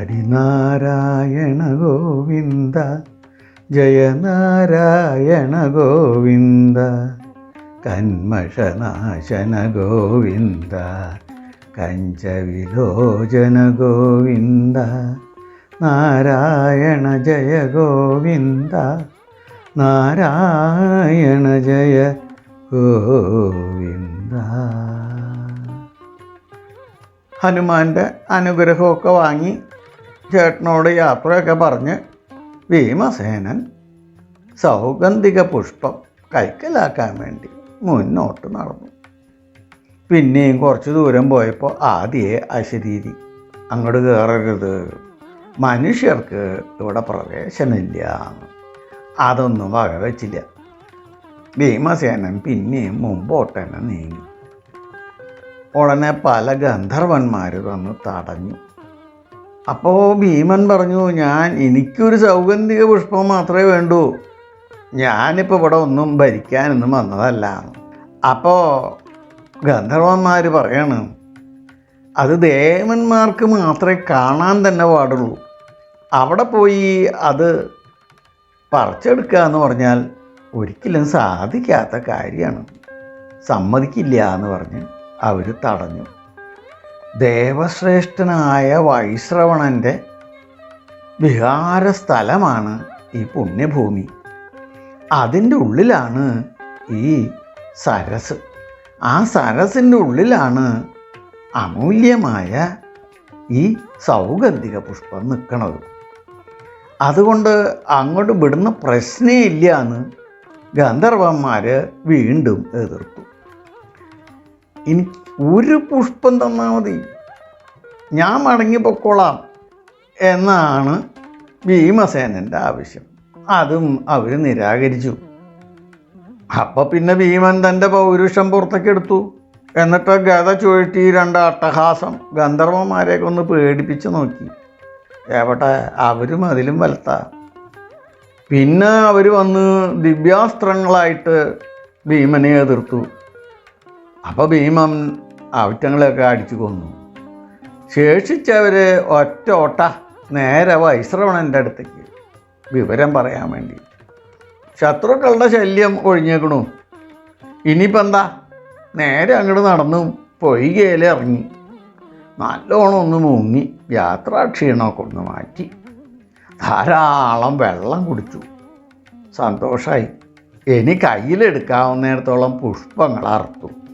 ഹരിനാരായണ ഗോവിന്ദ ജയനാരായണ ഗോവിന്ദ കന്മഷനാശന ഗോവിന്ദ കഞ്ചവിലോചന ഗോവിന്ദ നാരായണ ജയ ഗോവിന്ദ നാരായണ ജയ ഗോവിന്ദ. ഹനുമാന്റെ അനുഗ്രഹമൊക്കെ വാങ്ങി ചേട്ടനോട് യാത്രയൊക്കെ പറഞ്ഞ് ഭീമസേനൻ സൗഗന്ധിക പുഷ്പം കൈക്കലാക്കാൻ വേണ്ടി മുന്നോട്ട് നടന്നു. പിന്നെയും കുറച്ച് ദൂരം പോയപ്പോൾ ആദ്യേ അശരീരി അങ്ങോട്ട് കയറരുത്. മനുഷ്യർക്ക് ഇവിടെ പ്രവേശനമില്ല. അതൊന്നും വക വെച്ചില്ല ഭീമസേനൻ പിന്നെയും മുമ്പോട്ടന്നെ നീങ്ങി. ഉടനെ പല ഗന്ധർവന്മാർ വന്ന് തടഞ്ഞു. അപ്പോൾ ഭീമൻ പറഞ്ഞു ഞാൻ എനിക്കൊരു സൗഗന്ധിക പുഷ്പം മാത്രമേ വേണ്ടൂ. ഞാനിപ്പോൾ ഇവിടെ ഒന്നും ഭരിക്കാനൊന്നും വന്നതല്ല. അപ്പോൾ ഗന്ധർവന്മാർ പറയാണ് അത് ദേവന്മാർക്ക് മാത്രമേ കാണാൻ തന്നെ പാടുള്ളൂ. അവിടെ പോയി അത് പറിച്ചെടുക്കുക എന്ന് പറഞ്ഞാൽ ഒരിക്കലും സാധിക്കാത്ത കാര്യമാണ്. സമ്മതിക്കില്ല എന്ന് പറഞ്ഞ് അവർ തടഞ്ഞു. ദേവശ്രേഷ്ഠനായ വൈശ്രവണന്റെ വിഹാര സ്ഥലമാണ് ഈ പുണ്യഭൂമി. അതിന്റെ ഉള്ളിലാണ് ഈ സരസ്. ആ സരസിന്റെ ഉള്ളിലാണ് അമൂല്യമായ ഈ സൗഗന്ധിക പുഷ്പം നിൽക്കുന്നത് അതുകൊണ്ട് അങ്ങോട്ട് വിടുന്ന പ്രശ്നേ ഇല്ല എന്ന് ഗന്ധർവന്മാർ വീണ്ടും എതിർത്തു. ഇനി ഒരു പുഷ്പം തന്നാൽ മതി. ഞാൻ മടങ്ങി പൊക്കോളാം എന്നാണ് ഭീമസേനന്റെ ആവശ്യം. അതും അവർ നിരാകരിച്ചു. അപ്പം പിന്നെ ഭീമൻ തന്റെ പൗരുഷം പുറത്തേക്കെടുത്തു. എന്നിട്ട് ഗത ചുഴറ്റി രണ്ട് അട്ടഹാസം ഗന്ധർവന്മാരെയൊക്കെ ഒന്ന് പേടിപ്പിച്ച് നോക്കി. എവിടെ അവരും അതിലും വലത്ത പിന്നെ അവർ വന്ന് ദിവ്യാസ്ത്രങ്ങളായിട്ട് ഭീമനെ എതിർത്തു. അപ്പോൾ ഭീമൻ അവറ്റങ്ങളെയൊക്കെ അടിച്ചു കൊന്നു. ശേഷിച്ചവർ ഒറ്റ ഓട്ട നേരെ വൈശ്രവണന്റെ അടുത്തേക്ക്. വിവരം പറയാൻ വേണ്ടി. ശത്രുക്കളുടെ ശല്യം ഒഴിഞ്ഞേക്കണു. ഇനിയിപ്പോൾ എന്താ? നേരെ അങ്ങോട്ട് നടന്നു പൊയ്കയിൽ ഇറങ്ങി. നല്ലോണം ഒന്ന് മുങ്ങി യാത്രാ ക്ഷീണമൊക്കെ ഒന്ന് മാറ്റി. ധാരാളം വെള്ളം കുടിച്ചു. സന്തോഷമായി ഇനി കയ്യിലെടുക്കാവുന്നിടത്തോളം പുഷ്പങ്ങൾ അറുത്തു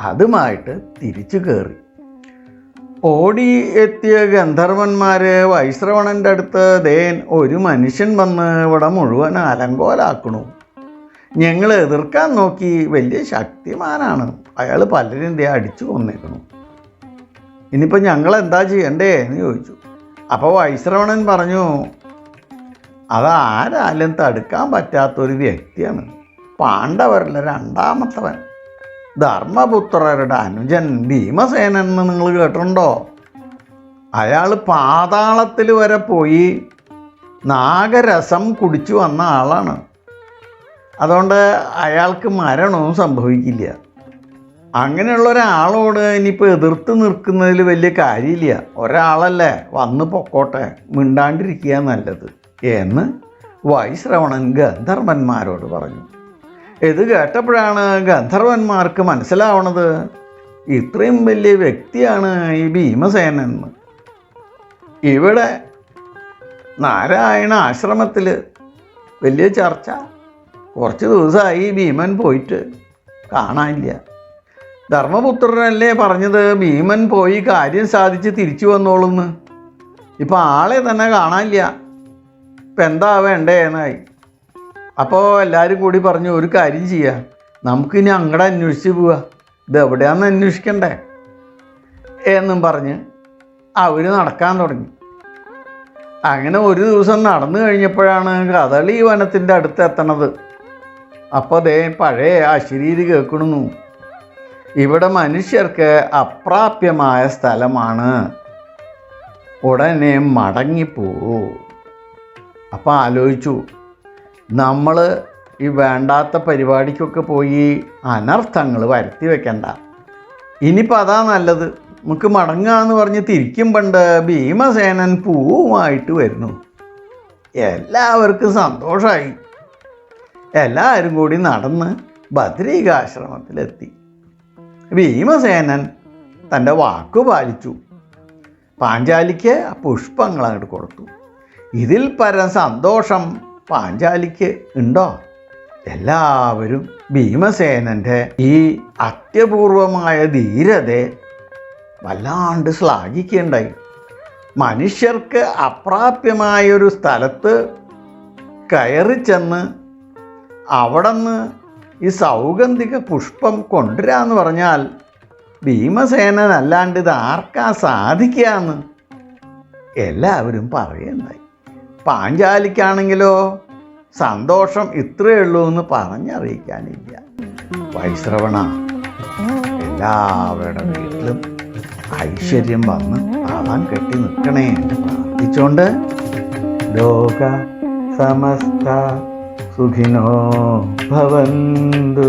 അതുമായിട്ട് തിരിച്ചു കയറി ഓടി എത്തിയ ഗന്ധർവന്മാര് വൈശ്രവണന്റെ അടുത്ത് ദേൻ ഒരു മനുഷ്യൻ വന്ന് ഇവിടെ മുഴുവൻ അലങ്കോലാക്കണു. ഞങ്ങൾ എതിർക്കാൻ നോക്കി വലിയ ശക്തിമാനാണ്. അയാൾ പലരും ദേ അടിച്ചു കൊന്നേക്കണു ഇനിയിപ്പോൾ ഞങ്ങൾ എന്താ ചെയ്യണ്ടേ എന്ന് ചോദിച്ചു. അപ്പോൾ വൈശ്രവണൻ പറഞ്ഞു അതാരാലും തടുക്കാൻ പറ്റാത്തൊരു വ്യക്തിയാണ്. പാണ്ഡവരിലെ രണ്ടാമത്തവൻ. ധർമ്മപുത്രരുടെ അനുജൻ ഭീമസേനൻ എന്ന് നിങ്ങൾ കേട്ടിട്ടുണ്ടോ? അയാൾ പാതാളത്തിൽ വരെ പോയി നാഗരസം കുടിച്ചു വന്ന ആളാണ്. അതുകൊണ്ട് അയാൾക്ക് മരണവും സംഭവിക്കില്ല. അങ്ങനെയുള്ള ഒരാളോട് ഇനിയിപ്പോൾ എതിർത്ത് നിൽക്കുന്നതിൽ വലിയ കാര്യമില്ല. ഒരാളല്ലേ വന്ന് പൊക്കോട്ടെ മിണ്ടാണ്ടിരിക്കുക നല്ലത് എന്ന് വൈശ്രവണൻ ഗന്ധർവന്മാരോട് പറഞ്ഞു. ഇത് കേട്ടപ്പോഴാണ് ഗന്ധർവന്മാർക്ക് മനസ്സിലാവണത്. ഇത്രയും വലിയ വ്യക്തിയാണ് ഈ ഭീമസേനൻ. ഇവിടെ നാരായണ ആശ്രമത്തിൽ വലിയ ചർച്ച. കുറച്ച് ദിവസമായി ഭീമൻ പോയിട്ട് കാണാനില്ല. ധർമ്മപുത്രനല്ലേ പറഞ്ഞത്? ഭീമൻ പോയി കാര്യം സാധിച്ച് തിരിച്ചു വന്നോളുന്ന്. ഇപ്പം ആളെ തന്നെ കാണാനില്ല. ഇപ്പം എന്താ വേണ്ടേ എന്നായി അപ്പോൾ എല്ലാവരും കൂടി പറഞ്ഞു ഒരു കാര്യം ചെയ്യുക നമുക്കിനി അങ്ങടെ അന്വേഷിച്ച് പോവുക ഇത് എവിടെയാണെന്ന് അന്വേഷിക്കണ്ടേ? എന്നും പറഞ്ഞ് അവർ നടക്കാൻ തുടങ്ങി. അങ്ങനെ ഒരു ദിവസം നടന്നു കഴിഞ്ഞപ്പോഴാണ് കഥളി വനത്തിന്റെ അടുത്ത് എത്തണത്. അപ്പോൾ ദേ പഴയ അശരീരി കേൾക്കണു ഇവിടെ മനുഷ്യർക്ക് അപ്രാപ്യമായ സ്ഥലമാണ്. ഉടനെ മടങ്ങിപ്പോ. അപ്പോൾ ആലോചിച്ചു. നമ്മൾ ഈ വേണ്ടാത്ത പരിപാടിക്കൊക്കെ പോയി അനർത്ഥങ്ങൾ വരുത്തി വെക്കണ്ട. ഇനിയിപ്പോൾ അതാ നല്ലത്. നമുക്ക് മടങ്ങാന്ന് പറഞ്ഞ് തിരിക്കും പണ്ട് ഭീമസേനൻ പൂവുമായിട്ട് വരുന്നു. എല്ലാവർക്കും സന്തോഷമായി എല്ലാവരും കൂടി നടന്ന് ബദ്രീകാശ്രമത്തിലെത്തി. ഭീമസേനൻ തന്റെ വാക്കു പാലിച്ചു. പാഞ്ചാലിക്ക് പുഷ്പങ്ങൾ അങ്ങോട്ട് കൊടുത്തു. ഇതിൽ പരം സന്തോഷം പാഞ്ചാലിക്ക് ഉണ്ടോ? എല്ലാവരും ഭീമസേനന്റെ ഈ അത്യപൂർവമായ ധീരതയെ വല്ലാണ്ട് ശ്ലാഘിക്കുകയുണ്ടായി മനുഷ്യർക്ക് അപ്രാപ്യമായൊരു സ്ഥലത്ത് കയറി ചെന്ന് അവിടെ നിന്ന് ഈ സൗഗന്ധിക പുഷ്പം കൊണ്ടുവരാന്ന് പറഞ്ഞാൽ ഭീമസേനനല്ലാണ്ട് ഇത് ആർക്കാ സാധിക്കാന്ന് എല്ലാവരും പറയുണ്ടായി. പാഞ്ചാലിക്കാണെങ്കിലോ സന്തോഷം ഇത്രയേ ഉള്ളൂ എന്ന് പറഞ്ഞറിയിക്കാനില്ല. വൈശ്രവണ എല്ലാവരുടെ വീട്ടിലും ഐശ്വര്യം വന്ന് ആളാൻ കെട്ടി നിൽക്കണേ എന്ന് പ്രാർത്ഥിച്ചുകൊണ്ട് ലോക സമസ്ത സുഖിനോ ഭവന്തു.